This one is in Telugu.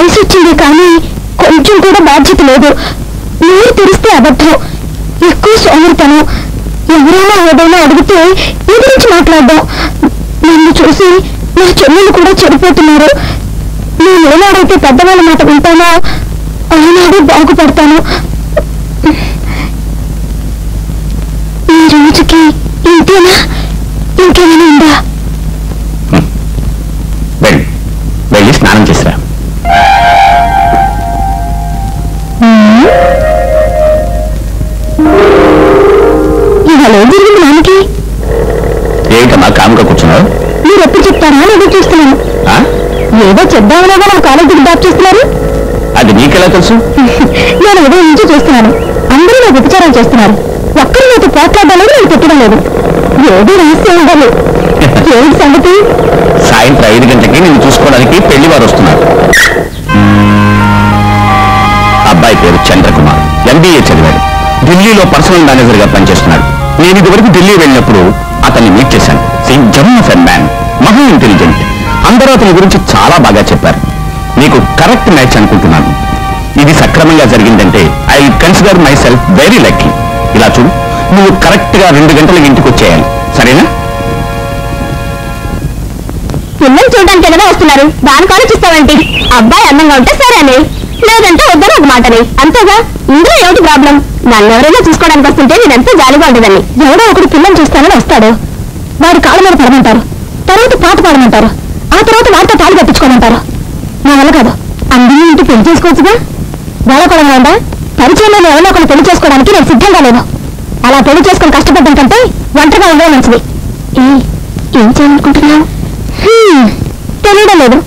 వయసు వచ్చింది కానీ కొంచెం కూడా బాధ్యత లేదు. నోరు తెరిస్తే అబద్ధం. ఎక్కువ సోమరితనం. ఎవరైనా ఏదైనా అడిగితే ఎదిరించి మాట్లాడడం నన్ను చూసి నా చెల్లెలు కూడా చెడిపోతున్నారు. నేను ఏనాడైతే పెద్దవాళ్ళ మాట వింటానో ఆనాడు బాగుపడతాను. ఈ రోజుకి ఇంతేనా? జరిగింది నాన్నకి? ఏమిటమ్మా కాముగా కూర్చున్నావు? మీరు ఎప్పుడు చెప్తారా? అని ఎదురు చూస్తున్నాను. ఆ? ఏదో చెప్దామనేగా నా కాలేజీకి డ్రాప్ చేస్తున్నారు. అది నీకెలా తెలుసు? నేను ఉదయం నుంచి చూస్తున్నాను. అందరూ నాకు ఉపచారం చేస్తున్నారు. ఒక్కరు నాతో పోట్లాడాలని నేను పెట్టడం లేదు. ఏదో రహస్యం ఉండాలి. ఏమిటి సంగతి? సాయంత్రం ఐదు గంటలకి నిన్ను చూసుకోవడానికి పెళ్ళి వారు వస్తున్నారు. అబ్బాయి పేరు చంద్రకుమార్. ఎంబీఏ చదివాడు. ఢిల్లీలో పర్సనల్ మేనేజర్గా పనిచేస్తున్నాడు. నేను ఇదివరకు ఢిల్లీ వెళ్ళినప్పుడు అతన్ని మీట్ చేశాను. సేమ్ జమ్ ఆఫ్ మ్యాన్ మహా ఇంటెలిజెంట్ అందరూ అతని గురించి చాలా బాగా చెప్పారు. నీకు కరెక్ట్ మ్యాచ్ అనుకుంటున్నాను. ఇది సక్రమంగా జరిగిందంటే I consider myself very lucky ఇలా చూడు నువ్వు కరెక్ట్గా రెండు గంటలకు ఇంటికి వచ్చేయాలి. సరేనా? పిల్లలు చూడడానికి కదా వస్తున్నారు. దానికి ఆలోచిస్తామంటే అబ్బాయి అందంగా ఉంటే సరే అని లేదంటే వద్దని ఒక మాటని. అంతేగా? ఇందులో ఏమిటి ప్రాబ్లం నన్ను ఎవరైనా చూసుకోవడానికి వస్తుంటే నేను జాలిగా ఉండదని ఎవడో ఒకడు పిల్లలు చూస్తానని వస్తాడు. వాడు కాళ్ళ మీద పడమంటారు. తర్వాత పాట పాడమంటారు. ఆ తర్వాత వాడితో తాళి కట్టించుకోమంటారు. నా వల్ల కాదు. అందరినీ ఇంటి పెళ్ళి చేసుకోవచ్చుగా? వేళకోవడం ఉందా? పరిచయంలో ఎవరో ఒకరు పెళ్ళి చేసుకోవడానికి నేను సిద్ధంగా లేను. అలా పెళ్ళి చేసుకుని కష్టపడడం కంటే ఒంటరిగా ఉండడం మంచిది. ఏం చేయాలనుకుంటున్నావు? తెలియడం లేదు.